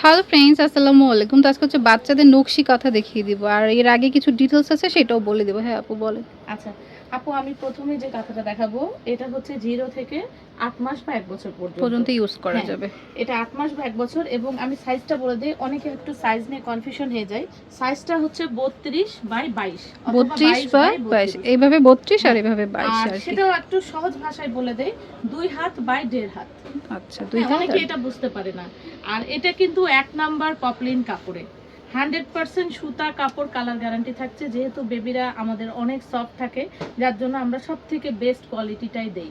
Hello friends আসসালামু আলাইকুম। তো আজকে হচ্ছে বাচ্চাদের নকশি কথা দেখিয়ে দিব। আর এর আগে কিছু ডিটেলস আছে, সেটাও বলে দেবো। হ্যাঁ আপু বলে আচ্ছা আপু আমি প্রথমে যে কাঁথাটা দেখাবো এটা হচ্ছে জিরো থেকে আট মাস বা এক বছর পর্যন্ত। ইউজ করা হ্যাঁ। যাবে। এটা আট মাস বা এক বছর এবং আমি সাইজটা বলে দিই অনেকে একটু সাইজ নিয়ে কনফিউশন হয়ে যায়। সাইজটা হচ্ছে বত্রিশ বাই বাইশ বত্রিশ 22 বা by বাইশ। এইভাবে বত্রিশ আর এইভাবে বাইশ আর সেটাও একটু সহজ ভাষায় বলে দেয় দুই হাত বাই দেড় হাত। আচ্ছা দুই হ্যাঁ, হাত অনেকে এটা বুঝতে পারে না। আর এটা কিন্তু এক নাম্বার পপলিন কাপড়ে। হান্ড্রেড পার্সেন্ট সুতা কাপড় কালার গ্যারান্টি থাকছে। যেহেতু বেবিরা আমাদের অনেক সফট থাকে যার জন্য আমরা সব থেকে বেস্ট কোয়ালিটিটাই দেই।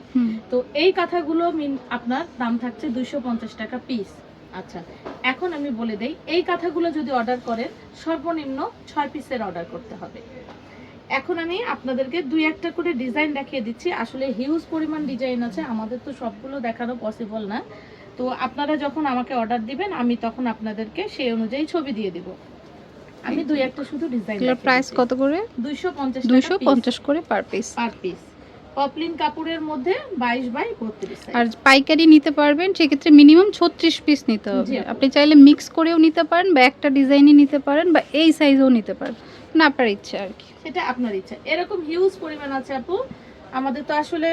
তো এই কাঁথাগুলো মিন- আপনার দাম থাকছে দুইশো পঞ্চাশ টাকা পিস আচ্ছা এখন আমি বলে দেই এই কাঁথাগুলো যদি অর্ডার করেন সর্বনিম্ন ছয় পিসের অর্ডার করতে হবে। এখন আমি আপনাদেরকে দুই একটা করে ডিজাইন দেখিয়ে দিচ্ছি। আসলে হিউজ পরিমাণ ডিজাইন আছে আমাদের তো সবগুলো দেখানো পসিবল না। তো আপনারা যখন আমাকে অর্ডার দিবেন আমি তখন আপনাদেরকে সেই অনুযায়ী ছবি দিয়ে দিব। আমি দুই একটা শুধু ডিজাইন এগুলোর প্রাইস কত করে? দুইশো পঞ্চাশ দুইশো পঞ্চাশ করে per piece per piece poplin কাপড়ের মধ্যে বাইশ বাই বত্রিশ আর পাইকারি নিতে পারবেন সেক্ষেত্রে মিনিমাম ছত্রিশ পিস নিতে হবে। আপনি চাইলে মিক্স করেও নিতে পারেন বা একটা ডিজাইনই নিতে পারেন বা এই সাইজও নিতে পারেন। না আপনার ইচ্ছা আর কি। সেটা আপনার ইচ্ছা। এরকম হিউজ পরিমাণ আছে আপু। আমাদের তো আসলে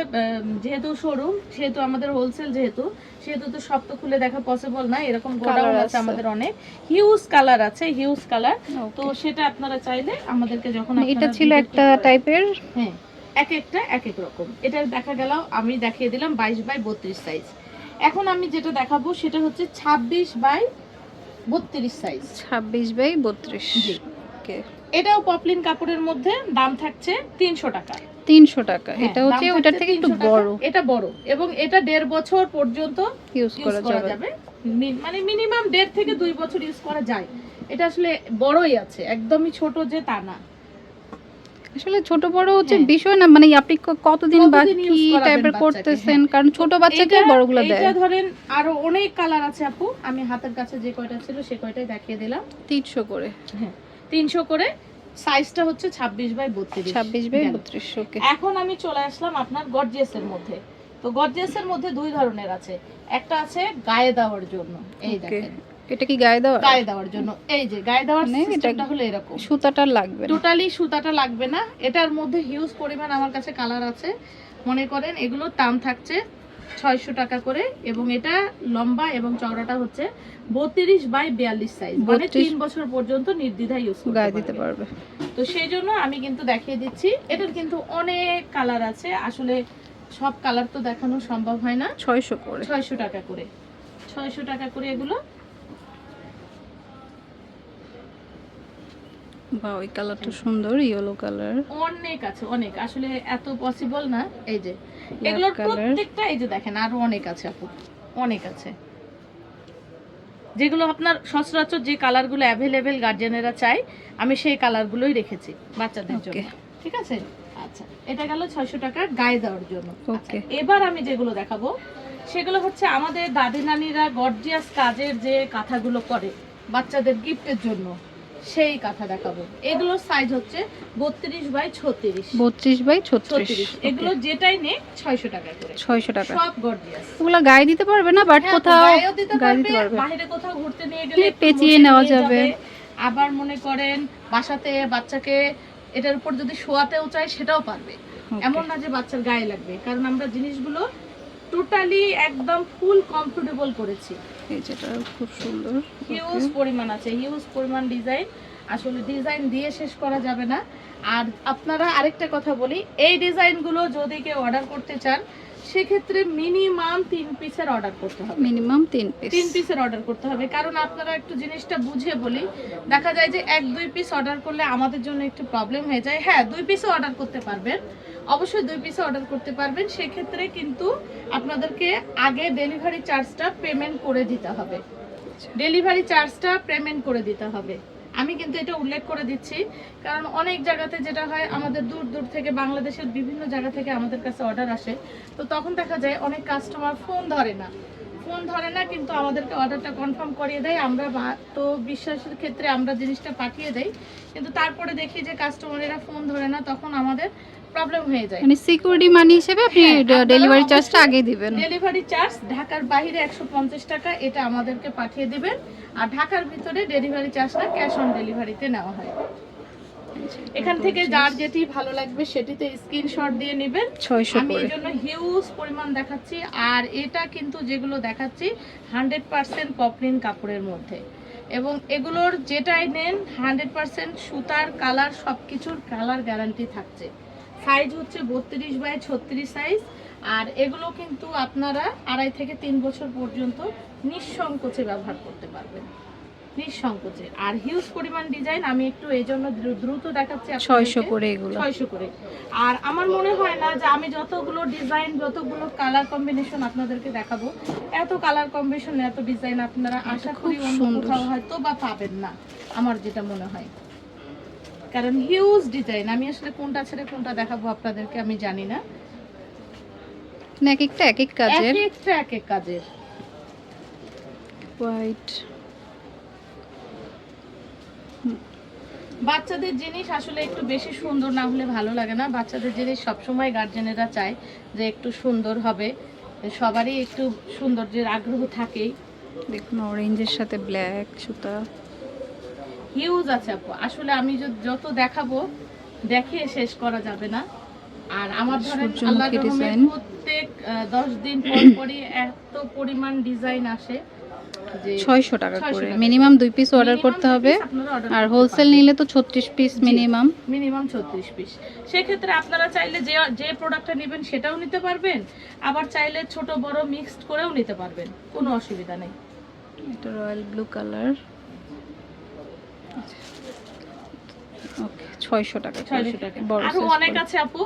যেহেতু শোরুম সেহেতু আমাদের হোলসেল যেহেতু সেহেতু তো সব তো খুলে দেখা পসিবল না এরকম গোডাউন আছে। আমাদের অনেক। হিউজ কালার আছে হিউজ কালার তো সেটা আপনারা চাইলে আমাদেরকে যখন মানে এটা ছিল একটা টাইপের হ্যাঁ এক একটা এক এক রকম। এটা দেখা গেল আমি দেখিয়ে দিলাম বাইশ বাই বত্রিশ সাইজ এখন আমি যেটা দেখাবো সেটা হচ্ছে ছাব্বিশ বাই বত্রিশ সাইজ ছাব্বিশ বাই বত্রিশ। ওকে এটাও পপলিন কাপড়ের মধ্যে দাম থাকছে তিনশো টাকা। তিনশো টাকা। হ্যাঁ, এটা হচ্ছে ওটার থেকে একটু বড়। এটা বড় এবং এটা দেড় বছর পর্যন্ত ইউজ করা যাবে। মানে মিনিমাম দেড় থেকে দুই বছর ইউজ করা যায়। এটা আসলে বড়ই আছে একদমই ছোট যে তা না। আসলে ছোট বড় হচ্ছে হ্যাঁ। বিষয় না মানে আপনি কতদিন বা কি টাইপের করতেছেন? কারণ ছোট বাচ্চাকে বড়গুলো দেয়। এটা ধরেন আরও অনেক কালার আছে আপু। আমি হাতের কাছে যে কয়টা ছিল সে কয়টাই দেখিয়ে দিলাম। তিনশো করে। হ্যাঁ। তিনশো করে। সাইজটা হচ্ছে ছাব্বিশ বাই বত্রিশ। ছাব্বিশ বাই বত্রিশ এখন আমি চলে আসলাম আপনার গর্জিয়াসের মধ্যে। তো গর্জিয়াসের মধ্যে দুই ধরনের আছে। একটা আছে গায়ে দেওয়ার জন্য। এই দেখেন। এটা কি গায়ে দেওয়া? গায়ে দেওয়ার জন্য। এই যে গায়ে দেওয়ার সিস্টেমটা হলো এরকম। সুতাটা লাগবে না। টোটালি সুতাটা লাগবে না। এটার মধ্যে হিউজ পরিমাণ আমার কাছে কালার আছে। মনে করেন এগুলোর দাম থাকছে ছয়শো টাকা করে এবং এটা লম্বা এবং চওড়াটা হচ্ছে বত্রিশ বাই বিয়াল্লিশ সাইজ মানে তিন বছর পর্যন্ত নির্দ্বিধায় ইউজ গায়ে দিতে পারবে। তো সেই জন্য আমি কিন্তু দেখিয়ে দিচ্ছি এটার কিন্তু অনেক কালার আছে আসলে সব কালার তো দেখানো সম্ভব হয় না। ছয়শো করে। ছয়শো টাকা করে। ছয়শো টাকা করে এগুলো। বা ওই কালারটা সুন্দর ইয়েলো কালার অনেক আছে অনেক। আসলে এত পসিবল না। এই যে এগুলোর প্রত্যেকটা এই যে দেখেন আরও অনেক আছে আপু অনেক আছে। যেগুলো আপনার সচরাচর যে কালারগুলো অ্যাভেলেবেল গার্জেনেরা চাই আমি সেই কালারগুলোই রেখেছি বাচ্চাদের জন্য। ঠিক আছে? আচ্ছা এটা গেল ছয়শো টাকা গায়ে দেওয়ার জন্য। আচ্ছা, এবার আমি যেগুলো দেখাবো সেগুলো হচ্ছে আমাদের দাদি নানিরা গর্জিয়াস কাজের যে কাঁথাগুলো করে বাচ্চাদের গিফটের জন্য। সেই কাঁথা দেখাবো। এগুলোর সাইজ হচ্ছে বত্রিশ বাই ছত্রিশ। বত্রিশ বাই ছত্রিশ। এগুলো যেটাই নে ছয়শো টাকা করে। ছয়শো টাকা। সব গর্জিয়াস ওগুলো গায়ে দিতে পারবে না বাট কোথাও গায়ে দিতে পারবে বাইরে কোথাও ঘুরতে নিয়ে গেলে পেঁচিয়ে নেওয়া যাবে। আবার মনে করেন বাসাতে বাচ্চাকে এটার উপর যদি শোয়াতেও চায় সেটাও পারবে। এমন না যে বাচ্চার গায়ে লাগবে কারণ আমরা জিনিসগুলো টোটালি একদম ফুল কমফোর্টেবল করেছি। এই যেটা খুব সুন্দর। হিউজ পরিমাণ আছে হিউজ পরিমাণ ডিজাইন আসলে ডিজাইন দিয়ে শেষ করা যাবে না। আর আপনারা আরেকটা কথা বলি এই ডিজাইনগুলো যদি কেউ অর্ডার করতে চান সেক্ষেত্রে মিনিমাম তিন পিসের অর্ডার করতে হবে। মিনিমাম তিন পিস তিন পিসের অর্ডার করতে হবে। কারণ আপনারা একটু জিনিসটা বুঝে বলি দেখা যায় যে এক দুই পিস অর্ডার করলে আমাদের জন্য একটু প্রবলেম হয়ে যায়। হ্যাঁ দুই পিসও অর্ডার করতে পারবেন। অবশ্যই দুই পিসে অর্ডার করতে পারবেন। সেক্ষেত্রে কিন্তু আপনাদেরকে আগে ডেলিভারি চার্জটা পেমেন্ট করে দিতে হবে। ডেলিভারি চার্জটা পেমেন্ট করে দিতে হবে। আমি কিন্তু এটা উল্লেখ করে দিচ্ছি, কারণ অনেক জায়গাতে যেটা হয়, আমাদের দূর দূর থেকে বাংলাদেশের বিভিন্ন জায়গা থেকে আমাদের কাছে অর্ডার আসে। তো তখন দেখা যায় অনেক কাস্টমার ফোন ধরে না। ফোন ধরে না, কিন্তু আমাদেরকে অর্ডারটা কনফার্ম করিয়ে দেয়। আমরা তো বিশ্বাসের ক্ষেত্রে আমরা জিনিসটা পাঠিয়ে দেই। কিন্তু তারপরে দেখি যে কাস্টমারেরা ফোন ধরে না, তখন আমাদের প্রবলেম হয়ে যায়। মানে সিকিউরিটি মানি হিসেবে আপনি হ্যাঁ, ডেলিভারি চার্জটা আগেই দিবেন। ডেলিভারি চার্জ ঢাকার বাইরে একশো পঞ্চাশ টাকা এটা আমাদেরকে পাঠিয়ে দিবেন। আর ঢাকার ভিতরে ডেলিভারি চার্জটা ক্যাশ অন ডেলিভারিতে নেওয়া হয়। এখান থেকে যার যেটি ভালো লাগবে সেটিতে স্ক্রিনশট দিয়ে নেবেন। আমি এই জন্য হিউজ পরিমাণ দেখাচ্ছি। আর এটা কিন্তু যেগুলো দেখাচ্ছি হান্ড্রেড পার্সেন্ট পপলিন কাপড়ের মধ্যে। এবং এগুলোর যেটাই নেন হান্ড্রেড পার্সেন্ট সুতার কালার সব কিছুর কালার গ্যারান্টি থাকছে। সাইজ হচ্ছে বত্রিশ বাই ছত্রিশ সাইজ আর এগুলো কিন্তু আপনারা আড়াই থেকে তিন বছর পর্যন্ত নিঃসংকোচে ব্যবহার করতে পারবেন। নিঃসংকোচে। আর হিউজ পরিমাণ ডিজাইন আমি একটু এই জন্য দ্রুত দেখাচ্ছি ছয়শো করে এগুলো। ছয়শো করে। আর আমার মনে হয় না যে আমি যতগুলো ডিজাইন যতগুলো কালার কম্বিনেশন আপনাদেরকে দেখাবো এত কালার কম্বিনেশন এত ডিজাইন আপনারা আশা করি অন্য কোথাও হয়তো বা পাবেন না আমার যেটা মনে হয়। কারণ হিউজ ডিজাইন আমি আসলে কোনটা ছেড়ে কোনটা দেখাবো আপনাদেরকে আমি জানি না। এক একটা এক এক কাজের। এক একটা এক এক কাজের। হোয়াইট বাচ্চাদের জিনিস আসলে একটু বেশি সুন্দর না হলে ভালো লাগে না। বাচ্চাদের জিনিস সবসময় গার্জেনেরা চায় যে একটু সুন্দর হবে। সবারই একটু সৌন্দর্যের আগ্রহ থাকেই। দেখুন অরেঞ্জের সাথে ব্ল্যাক সুতা। হিউজ আছে আপু। আসলে আমি যত দেখাবো দেখিয়ে শেষ করা যাবে না। আর আমার ধরেন আল্লাহ প্রত্যেক দশ দিন পর পরই এত পরিমাণ ডিজাইন আসে যে ছয়শো টাকা করে। মিনিমাম দুই পিস অর্ডার করতে হবে। আর হোলসেল নিলে তো ছত্রিশ পিস মিনিমাম মিনিমাম ছত্রিশ পিস সেক্ষেত্রে আপনারা চাইলে যে যে প্রোডাক্টটা নেবেন সেটাও নিতে পারবেন। আবার চাইলে ছোট বড় মিক্সড করেও নিতে পারবেন। কোনো অসুবিধা নেই। এটা রয়্যাল ব্লু কালার ছয়শো টাকা ছয়শো টাকা। আরও অনেক আছে আপু।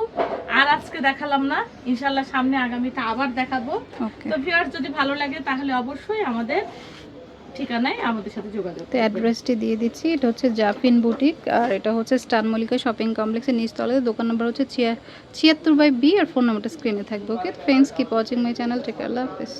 আর আজকে দেখালাম না। ইনশাল্লাহ সামনে আগামীতে আবার দেখাবো। তো ভিউয়ার যদি ভালো লাগে তাহলে অবশ্যই আমাদের ঠিকানায় আমাদের সাথে যোগাযোগ তো। অ্যাড্রেসটি দিয়ে দিচ্ছি। এটা হচ্ছে জাফিন বুটিক আর এটা হচ্ছে স্টার মল্লিকা শপিং কমপ্লেক্সের নিচতলে দোকান নম্বর হচ্ছে ছিয়া ছিয়াত্তর বাই বি আর ফোন নাম্বারটা স্ক্রিনে থাকবে okay? Friends keep watching my channel take Allah Hafiz.